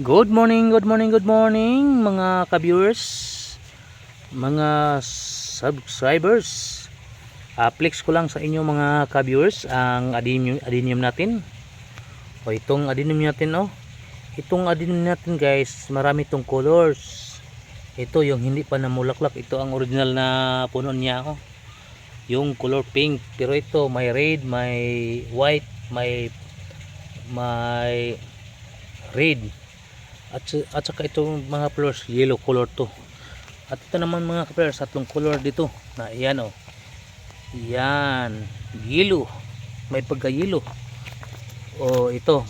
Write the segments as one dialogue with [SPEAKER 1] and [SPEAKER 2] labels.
[SPEAKER 1] Good morning, good morning, good morning mga ka-viewers, mga subscribers. Aplex ko lang sa inyo mga ka-viewers ang adenium, adenium natin. O itong adenium natin oh. Itong adenium natin guys, marami itong colors. Ito yung hindi pa namulaklak, ito ang original na puno niya oh. Yung color pink, pero ito may red, may white, may may red at, at saka itong mga flowers yellow color to. At ito naman mga flowers tatlong color dito. Na yan oh. Yan. Yellow. May pagka yellow oh ito.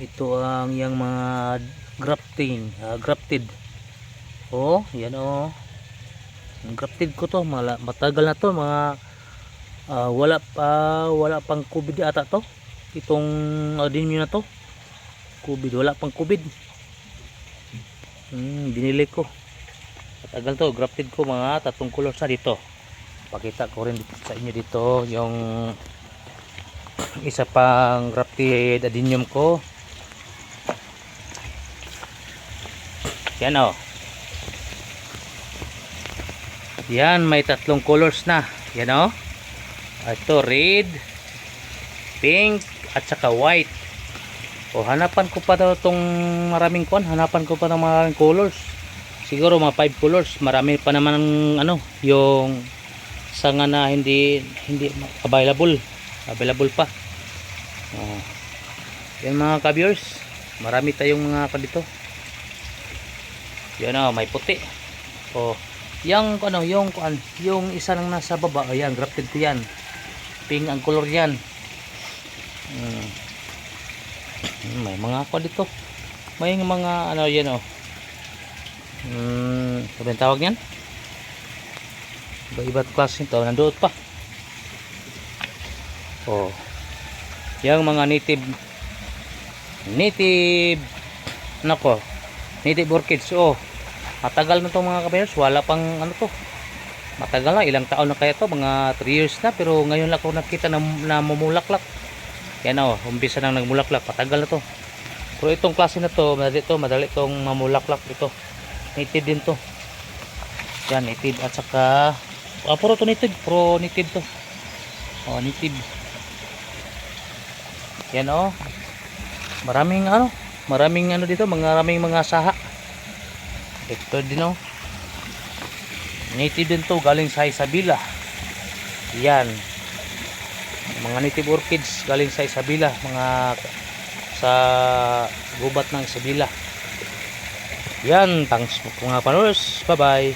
[SPEAKER 1] Ito ang yung mga grafting ah, grafted. Oh yan oh. Ang grafted ko to mala, matagal na to mga ah, wala pa wala pang covid ata to. Itong adinyo na to COVID. Wala pang COVID. Hmm, binili ko. Matagal to grafted ko mga tatlong colors na dito. Pakita ko rin dito sa inyo dito yung isa pang grafted adenium ko. Yan o yan may tatlong colors na. Yan o ito red pink at saka white o hanapan ko pa daw tong maraming kon, hanapan ko pa ng maraming colors. Siguro mga 5 colors, marami pa naman ang ano, yung sanga na hindi hindi available. Available pa. Oh. Yan mga ka-viewers, marami tayong mga ka dito. Yan oh, may puti. Oh, yung ano, yung kuan, yung isa nang nasa baba, ayan, grafted ko yan. Pink ang color yan. Hmm. Hmm, may mga ako dito. May mga ano yan oh. Hmm, ano yung tawag yan iba iba't klase nito. Nandoon pa. Oh. Yung mga native native nako native orchids oh. Matagal na to mga kabayers wala pang ano to? Matagal na. Ilang taon na kaya to? Mga 3 years na. Pero ngayon lang ako nakita na, na mumulaklak yan o, umpisa nang nagmulaklak. Patagal na to. Pero itong klase na to, madali to, madali tong mamulaklak ito. Native din to. Yan, native. At saka, ah, puro to native. Puro native to. O, native. Yan o. Maraming ano, maraming ano dito, maraming mga saha. Ito din o. Native din to, galing sa Isabela. Yan mga native orchids galing sa Isabela mga sa gubat ng Isabela. Yan thanks mga panors bye bye